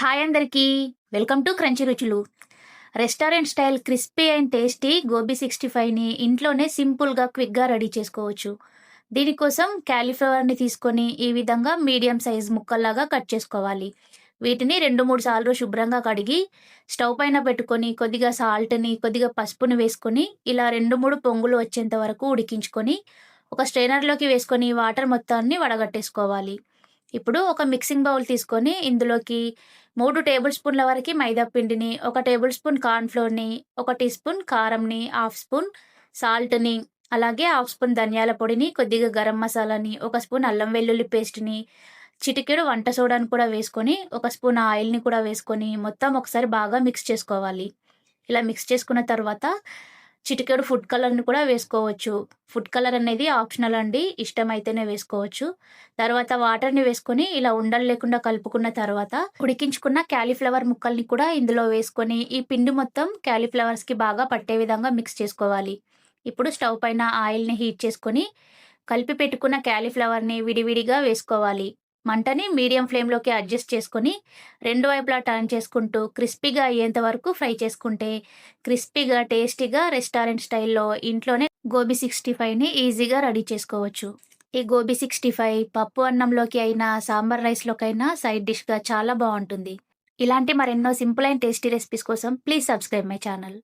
Hi అందరికీ. Welcome to crunchy రుచులు. Restaurant style crispy and tasty gobi sixty ఫైవ్ని ఇంట్లోనే సింపుల్గా క్విక్గా రెడీ చేసుకోవచ్చు. దీనికోసం క్యాలీఫ్లవర్ని తీసుకొని ఈ విధంగా మీడియం సైజ్ ముక్కల్లాగా కట్ చేసుకోవాలి. వీటిని రెండు మూడు సార్లు శుభ్రంగా కడిగి స్టవ్ పైన పెట్టుకొని కొద్దిగా సాల్ట్ని కొద్దిగా పసుపుని వేసుకొని ఇలా రెండు మూడు పొంగులు వచ్చేంత వరకు ఉడికించుకొని ఒక స్ట్రైనర్లోకి వేసుకొని వాటర్ మొత్తాన్ని వడగట్టేసుకోవాలి. ఇప్పుడు ఒక మిక్సింగ్ బౌల్ తీసుకొని ఇందులోకి మూడు టేబుల్ స్పూన్ల వరకు మైదా పిండిని ఒక టేబుల్ స్పూన్ కార్న్ఫ్లోర్ని ఒక టీ స్పూన్ కారంని హాఫ్ స్పూన్ సాల్ట్ని అలాగే హాఫ్ స్పూన్ ధనియాల పొడిని కొద్దిగా గరం మసాలాని ఒక స్పూన్ అల్లం వెల్లుల్లి పేస్ట్ని చిటికెడు వంట సోడాని కూడా వేసుకొని ఒక స్పూన్ ఆయిల్ని కూడా వేసుకొని మొత్తం ఒకసారి బాగా మిక్స్ చేసుకోవాలి. ఇలా మిక్స్ చేసుకున్న తర్వాత చిటికెడు ఫుడ్ కలర్ని కూడా వేసుకోవచ్చు. ఫుడ్ కలర్ అనేది ఆప్షనల్ అండి. ఇష్టమైతేనే వేసుకోవచ్చు. తర్వాత వాటర్ని వేసుకొని ఇలా ఉండలు లేకుండా కలుపుకున్న తర్వాత ఉడికించుకున్న క్యాలీఫ్లవర్ ముక్కల్ని కూడా ఇందులో వేసుకొని ఈ పిండి మొత్తం క్యాలీఫ్లవర్స్కి బాగా పట్టే విధంగా మిక్స్ చేసుకోవాలి. ఇప్పుడు స్టవ్ పైన ఆయిల్ని హీట్ చేసుకొని కలిపి పెట్టుకున్న క్యాలీఫ్లవర్ని విడివిడిగా వేసుకోవాలి. మంటని మీడియం ఫ్లేమ్లోకి అడ్జస్ట్ చేసుకొని రెండు వైపులా టర్న్ చేసుకుంటూ క్రిస్పీగా అయ్యేంత వరకు ఫ్రై చేసుకుంటే క్రిస్పీగా టేస్టీగా రెస్టారెంట్ స్టైల్లో ఇంట్లోనే గోబీ సిక్స్టీ ఫైవ్ని ఈజీగా రెడీ చేసుకోవచ్చు. ఈ గోబీ సిక్స్టీ ఫైవ్ పప్పు అన్నంలోకి అయినా సాంబార్ రైస్లోకైనా సైడ్ డిష్గా చాలా బాగుంటుంది. ఇలాంటి మరెన్నో సింపుల్ అండ్ టేస్టీ రెసిపీస్ కోసం ప్లీజ్ సబ్స్క్రైబ్ మై ఛానల్.